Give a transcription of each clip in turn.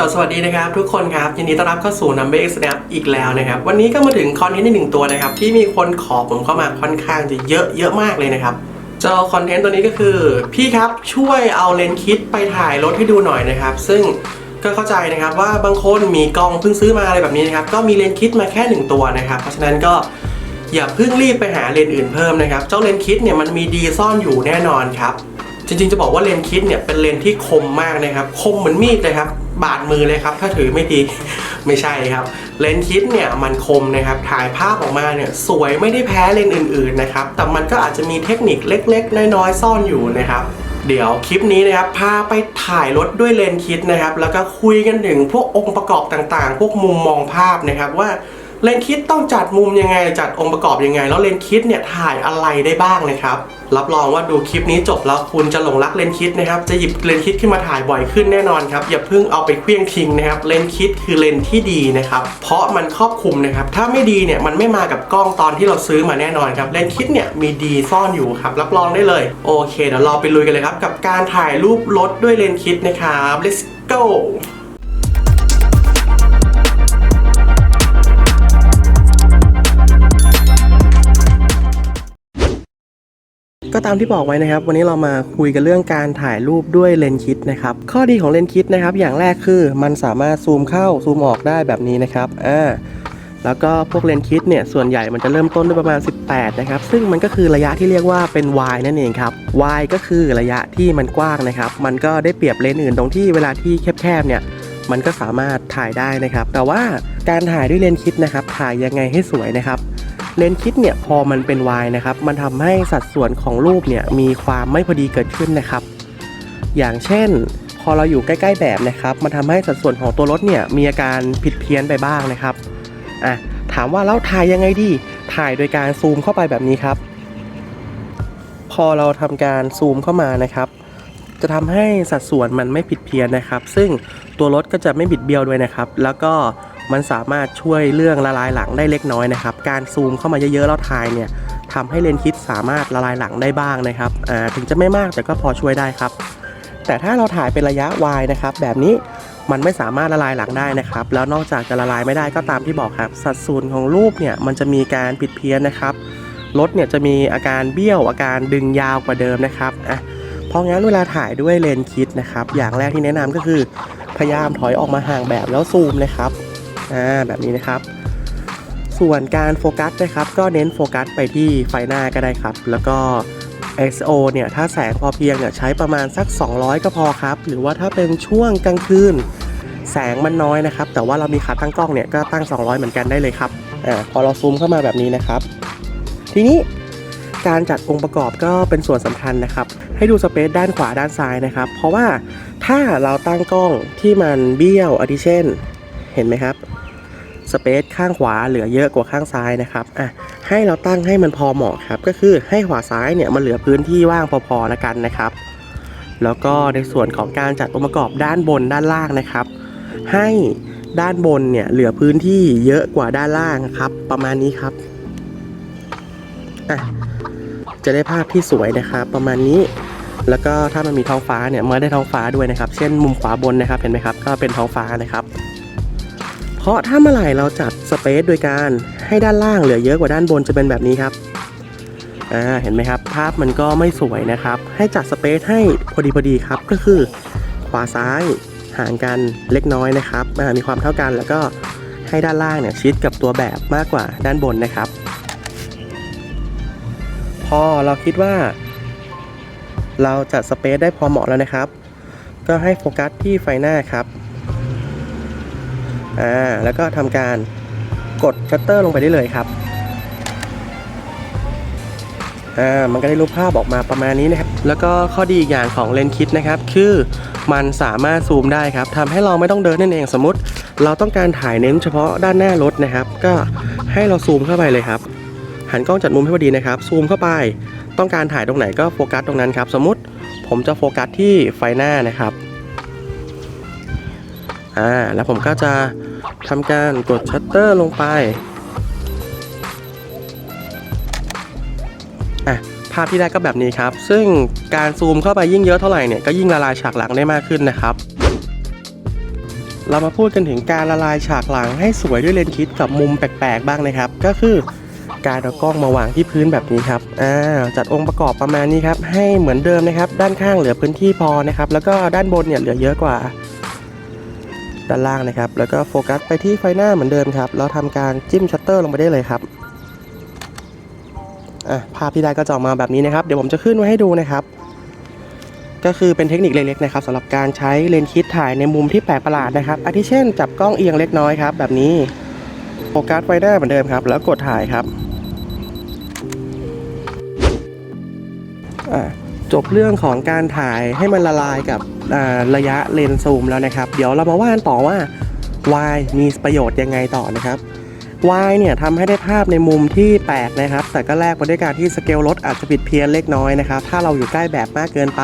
ก็สวัสดีนะครับทุกคนครับยินดีต้อนรับเข้าสู่ Number X Snap อีกแล้วนะครับวันนี้ก็มาถึงคอนเทนต์ที่หนึ่งตัวนะครับที่มีคนขอผมเข้ามาค่อนข้างจะเยอะเยอะมากเลยนะครับเจ้าคอนเทนต์ตัวนี้ก็คือ พี่ครับช่วยเอาเลนส์คิดไปถ่ายรถให้ดูหน่อยนะครับ ซึ่งก็เข้าใจนะครับว่าบางคนมีกล้องเพิ่งซื้อมาอะไรแบบนี้นะครับก็มีเลนส์คิดมาแค่หนึ่งตัวนะครับเพราะฉะนั้นก็อย่าเพิ่งรีบไปหาเลนส์อื่นเพิ่มนะครับเจ้าเลนส์คิดเนี่ยมันมีดีซ่อนอยู่แน่นอนครับจริงๆจะบอกว่าเลนส์คิดเนี่ยเป็นเลนส์ที่คมมากนะครับคมเหมือนมีดเลยครับ บาดมือเลยครับ ถ้าถือไม่ดี ไม่ใช่ครับ เลนส์คิดเนี่ยมันคมนะครับ ถ่ายภาพออกมาเนี่ยสวยไม่ได้แพ้เลนส์อื่นๆนะครับ แต่มันก็อาจจะมีเทคนิคเล็กๆ น้อยๆ ซ่อนอยู่นะครับเดี๋ยวคลิปนี้นะครับพาไปถ่ายรถด้วยเลนส์คิดนะครับ แล้วก็คุยกันถึงพวกองค์ประกอบต่างๆ พวกมุมมองภาพนะครับว่า เลนส์คิดต้องจัดมุมยังไงจัดองค์ประกอบยังไง แล้วเลนส์คิดเนี่ยถ่ายอะไรได้บ้างนะครับ รับรองว่าดูคลิปนี้จบแล้วคุณจะหลงรักเลนส์คิดนะครับ จะหยิบเลนส์คิดขึ้นมาถ่ายบ่อยขึ้นแน่นอนครับ อย่าเพิ่งเอาไปเคลี้ยงทิ้งนะครับ เลนส์คิดคือเลนส์ที่ดีนะครับ เพราะมันครอบคลุมนะครับ ถ้าไม่ดีเนี่ยมันไม่มากับกล้องตอนที่เราซื้อมาแน่นอนครับ เลนส์คิดเนี่ยมีดีซ่อนอยู่ครับ รับรองได้เลย โอเคเดี๋ยวเราไปลุยกันเลยครับกับการถ่ายรูปรถด้วยเลนส์คิดนะครับ let's go ก็ตามที่บอกไว้นะครับ วันนี้เรามาคุยกันเรื่องการถ่ายรูปด้วยเลนส์คิดนะครับ ข้อดีของเลนส์คิดนะครับ อย่างแรกคือมันสามารถซูมเข้าซูมออกได้แบบนี้นะครับอ่าแล้วก็พวกเลนส์คิดเนี่ยส่วนใหญ่มันจะเริ่มต้นด้วยประมาณ 18 นะครับ ซึ่งมันก็คือระยะที่เรียกว่าเป็น y นั่นเองครับ y ก็คือระยะที่มันกว้างนะครับ มันก็ได้เปรียบเลนส์อื่นตรงที่เวลาที่แคบๆเนี่ย มันก็สามารถถ่ายได้นะครับ แต่ว่าการถ่ายด้วยเลนส์คิดนะครับ ถ่ายยังไงให้สวยนะครับ เลนส์คิดเนี่ยพอมันเป็นวายนะครับ มันทำให้สัดส่วนของรูปเนี่ยมีความไม่พอดีเกิดขึ้นนะครับ อย่างเช่น พอเราอยู่ใกล้ ๆ แบบนะครับ มันทำให้สัดส่วนของตัวรถเนี่ยมีอาการผิดเพี้ยนไปบ้างนะครับอะถามว่าแล้วถ่ายยังไงดี ถ่ายโดยการซูมเข้าไปแบบนี้ครับ พอเราทำการซูมเข้ามานะครับ จะทำให้สัดส่วนมันไม่ผิดเพี้ยนนะครับ ซึ่งตัวรถก็จะไม่บิดเบี้ยวด้วยนะครับ แล้วก็มันสามารถช่วยเรื่องละลายหลังได้เล็กน้อยนะครับ การซูมเข้ามาเยอะๆแล้วถ่ายเนี่ยทำให้เลนส์คิดสามารถละลายหลังได้บ้างนะครับถึงจะไม่มากแต่ก็พอช่วยได้ครับ แต่ถ้าเราถ่ายเป็นระยะวายนะครับ แบบนี้มันไม่สามารถละลายหลังได้นะครับ แล้วนอกจากจะละลายไม่ได้ก็ตามที่บอกครับ สัดส่วนของรูปเนี่ยมันจะมีการผิดเพี้ยนนะครับรถเนี่ยจะมีอาการเบี้ยวอาการดึงยาวกว่าเดิมนะครับอะ เพราะงั้นเวลาถ่ายด้วยเลนส์คิดนะครับ อย่างแรกที่แนะนำก็คือพยายามถอยออกมาห่างแบบแล้วซูมนะครับอ่าแบบนี้นะครับ ส่วนการโฟกัสนะครับ ก็เน้นโฟกัสไปที่ไฟหน้าก็ได้ครับ แล้วก็ ISO เนี่ยถ้าแสงพอเพียงเนี่ยใช้ประมาณสัก 200 ก็พอครับ หรือว่าถ้าเป็นช่วงกลางคืนแสงมันน้อยนะครับ แต่ว่าเรามีขาตั้งกล้องเนี่ยก็ตั้ง 200 เหมือนกันได้เลยครับอ่าพอเราซูมเข้ามาแบบนี้นะครับ ทีนี้ การจัดองค์ประกอบก็เป็นส่วนสำคัญนะครับ ให้ดูสเปซด้านขวาด้านซ้ายนะครับ เพราะว่าถ้าเราตั้งกล้องที่มันเบี้ยวอาทิเช่น เห็นไหมครับสเปซข้างขวาเหลือเยอะกว่าข้างซ้ายนะครับอะให้เราตั้งให้มันพอเหมาะครับ ก็คือให้ขวาซ้ายเนี่ยมันเหลือพื้นที่ว่างพอๆแล้วกันนะครับ แล้วก็ในส่วนของการจัดองค์ประกอบด้านบนด้านล่างนะครับ ให้ด้านบนเนี่ยเหลือพื้นที่เยอะกว่าด้านล่างครับ ประมาณนี้ครับอะ จะได้ภาพที่สวยนะครับประมาณนี้ แล้วก็ถ้ามันมีท้องฟ้าเนี่ยเมื่อได้ท้องฟ้าด้วยนะครับ เช่นมุมขวาบนนะครับเห็นไหมครับ ก็เป็นท้องฟ้านะครับ เพราะถ้าเมื่อไหร่เราจัดสเปซโดยการให้ด้านล่างเหลือเยอะกว่าด้านบนจะเป็นแบบนี้ครับอ่าเห็นไหมครับ ภาพมันก็ไม่สวยนะครับ ให้จัดสเปซให้พอดีพอดีครับก็คือ ขวาซ้ายห่างกันเล็กน้อยนะครับมีความเท่ากันแล้วก็ให้ด้านล่างเนี่ยชิดกับตัวแบบมากกว่าด้านบนนะครับ พอเราคิดว่า เราจัดสเปซได้พอเหมาะแล้วนะครับ ก็ให้โฟกัสที่ไฟหน้าครับอ่าแล้วก็ทำการกดชัตเตอร์ลงไปได้เลยครับอ่ามันก็ได้รูปภาพออกมาประมาณนี้นะครับ แล้วก็ข้อดีอีกอย่างของเลนส์คิดนะครับ คือมันสามารถซูมได้ครับทำให้เราไม่ต้องเดินนั่นเองสมมติ เราต้องการถ่ายเน้นเฉพาะด้านหน้ารถนะครับ ก็ให้เราซูมเข้าไปเลยครับ หันกล้องจัดมุมให้พอดีนะครับซูมเข้าไป ต้องการถ่ายตรงไหนก็โฟกัสตรงนั้นครับ สมมติผมจะโฟกัสที่ไฟหน้านะครับอ่าแล้วผมก็จะทำการกดชัตเตอร์ลงไปอะภาพที่ได้ก็แบบนี้ครับ ซึ่งการซูมเข้าไปยิ่งเยอะเท่าไหร่เนี่ยก็ยิ่งละลายฉากหลังได้มากขึ้นนะครับ เรามาพูดกันถึงการละลายฉากหลังให้สวยด้วยเลนส์คิดกับมุมแปลกๆบ้างนะครับ ก็คือ การเอากล้องมาวางที่พื้นแบบนี้ครับอ่าจัดองค์ประกอบประมาณนี้ครับให้เหมือนเดิมนะครับ ด้านข้างเหลือพื้นที่พอนะครับแล้วก็ด้านบนเนี่ยเหลือเยอะกว่าด้านล่างนะครับ แล้วก็โฟกัสไปที่ไฟหน้าเหมือนเดิมครับแล้วทำการจิ้มชัตเตอร์ลงไปได้เลยครับอะภาพที่ได้ก็จะออกมาแบบนี้นะครับ เดี๋ยวผมจะขึ้นไว้ให้ดูนะครับ ก็คือเป็นเทคนิคเล็กๆนะครับสำหรับการใช้เลนส์คิดถ่ายในมุมที่แปลกประหลาดนะครับอาทิเช่น จับกล้องเอียงเล็กน้อยครับแบบนี้โฟกัสไฟหน้าเหมือนเดิมครับ แล้วกดถ่ายครับ จบเรื่องของการถ่ายให้มันละลายกับระยะเลนส์ซูมแล้วนะครับ เดี๋ยวเรามาว่ากันต่อว่า Y มีประโยชน์ยังไงต่อนะครับ Y เนี่ยทำให้ได้ภาพในมุมที่แปลกนะครับ แต่ก็แลกมาด้วยการที่สเกลรถอาจจะผิดเพี้ยนเล็กน้อยนะครับ ถ้าเราอยู่ใกล้แบบมากเกินไป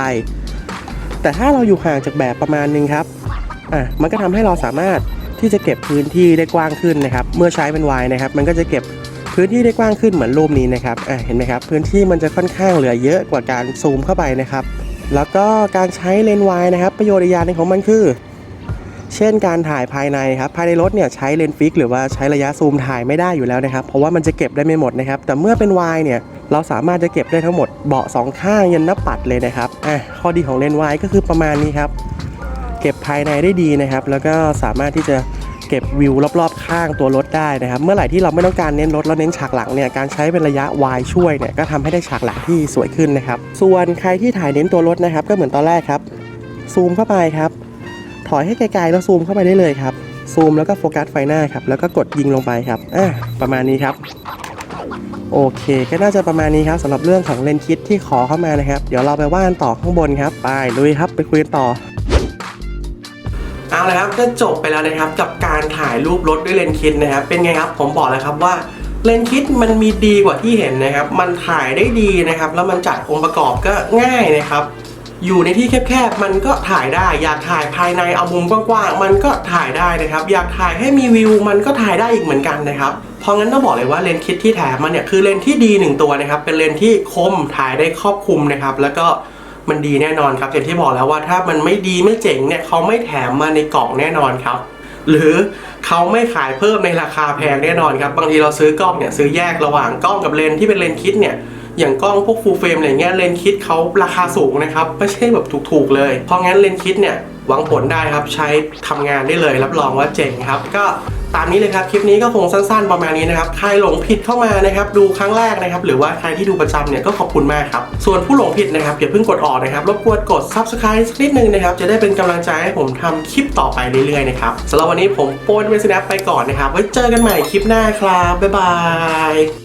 แต่ถ้าเราอยู่ห่างจากแบบประมาณนึงครับอะมันก็ทำให้เราสามารถที่จะเก็บพื้นที่ได้กว้างขึ้นนะครับ เมื่อใช้เป็น Y นะครับ มันก็จะเก็บ พื้นที่ได้กว้างขึ้นเหมือนรูปนี้นะครับอะเห็นไหมครับ พื้นที่มันจะค่อนข้างเหลือเยอะกว่าการซูมเข้าไปนะครับ แล้วก็การใช้เลนส์ Y นะครับ ประโยชน์อีกอย่างนึงของมันคือ เช่นการถ่ายภายในครับ ภายในรถเนี่ยใช้เลนส์ฟิก หรือว่าใช้ระยะซูมถ่ายไม่ได้อยู่แล้วนะครับ เพราะว่ามันจะเก็บได้ไม่หมดนะครับ แต่เมื่อเป็น Y เนี่ยเราสามารถจะเก็บได้ทั้งหมดเบาะสองข้างยันหน้าปัดเลยนะครับอะข้อดีของเลนส์ Y ก็คือประมาณนี้ครับ เก็บภายในได้ดีนะครับ แล้วก็สามารถที่จะ เก็บวิวรอบๆ ข้างตัวรถได้นะครับ เมื่อไหร่ที่เราไม่ต้องการเน้นรถแล้วเน้นฉากหลังเนี่ยการใช้เป็นระยะ Y ช่วยเนี่ยก็ทำให้ได้ฉากหลังที่สวยขึ้นนะครับ ส่วนใครที่ถ่ายเน้นตัวรถนะครับ ก็เหมือนตอนแรกครับ ซูมเข้าไปครับ ถอยให้ไกลๆแล้วซูมเข้าไปได้เลยครับซูมแล้วก็โฟกัสไฟหน้าครับแล้วก็กดยิงลงไปครับอะประมาณนี้ครับโอเค ก็น่าจะประมาณนี้ครับสำหรับเรื่องของเลนส์คิดที่ขอเข้ามานะครับ เดี๋ยวเราไปว่ากันต่อข้างบนครับ ไปลุยครับไปคุยกันต่อ เอาละครับก็จบไปแล้วนะครับกับการถ่ายรูปรถด้วยเลนส์คิดนะครับเป็นไงครับผมบอกแล้วครับว่าเลนส์คิดมันมีดีกว่าที่เห็นนะครับ มันถ่ายได้ดีนะครับ แล้วมันจัดองค์ประกอบก็ง่ายนะครับ อยู่ในที่แคบๆมันก็ถ่ายได้อยากถ่ายภายในเอามุมกว้างๆมันก็ถ่ายได้นะครับ อยากถ่ายให้มีวิวมันก็ถ่ายได้อีกเหมือนกันนะครับเพราะงั้นต้องบอกเลยว่าเลนส์คิดที่แถมมันเนี่ยคือเลนส์ที่ดีหนึ่งตัวนะครับเป็นเลนส์ที่คมถ่ายได้ครอบคลุมนะครับแล้วก็ มันดีแน่นอนครับอย่างที่บอกแล้วว่าถ้ามันไม่ดีไม่เจ๋งเนี่ยเขาไม่แถมมาในกล่องแน่นอนครับ หรือเขาไม่ขายเพิ่มในราคาแพงแน่นอนครับ บางทีเราซื้อกล้องเนี่ยซื้อแยกระหว่างกล้องกับเลนที่เป็นเลนคิดเนี่ยอย่างกล้องพวกฟูลเฟรมอะไรเงี้ยเลนคิดเขาราคาสูงนะครับไม่ใช่แบบถูกๆเลย เพราะงั้นเลนคิดเนี่ยหวังผลได้ครับใช้ทำงานได้เลยรับรองว่าเจ๋งครับก็ ตามนี้เลยครับคลิปนี้ก็คงสั้นๆประมาณนี้นะครับใครหลงผิดเข้ามานะครับดูครั้งแรกนะครับหรือว่าใครที่ดูประจำเนี่ยก็ขอบคุณมากครับส่วนผู้หลงผิดนะครับอย่าเพิ่งกดออกนะครับรบกวนกด subscribe สักนิดนึงนะครับจะได้เป็นกำลังใจให้ผมทำคลิปต่อไปเรื่อยๆนะครับสำหรับวันนี้ผมโปนเวสแนปไปก่อนนะครับไว้เจอกันใหม่คลิปหน้าครับบ๊ายบาย